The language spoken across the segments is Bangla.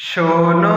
শোনো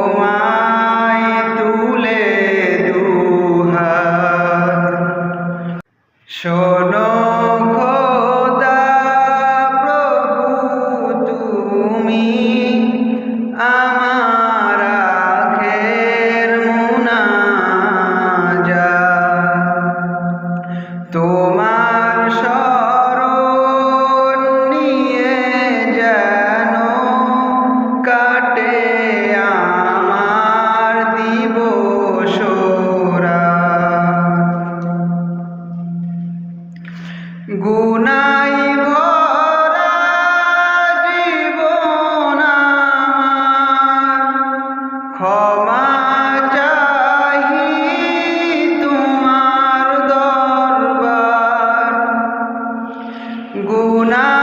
শোনো খোদা প্রভু তুমি আমার গুনা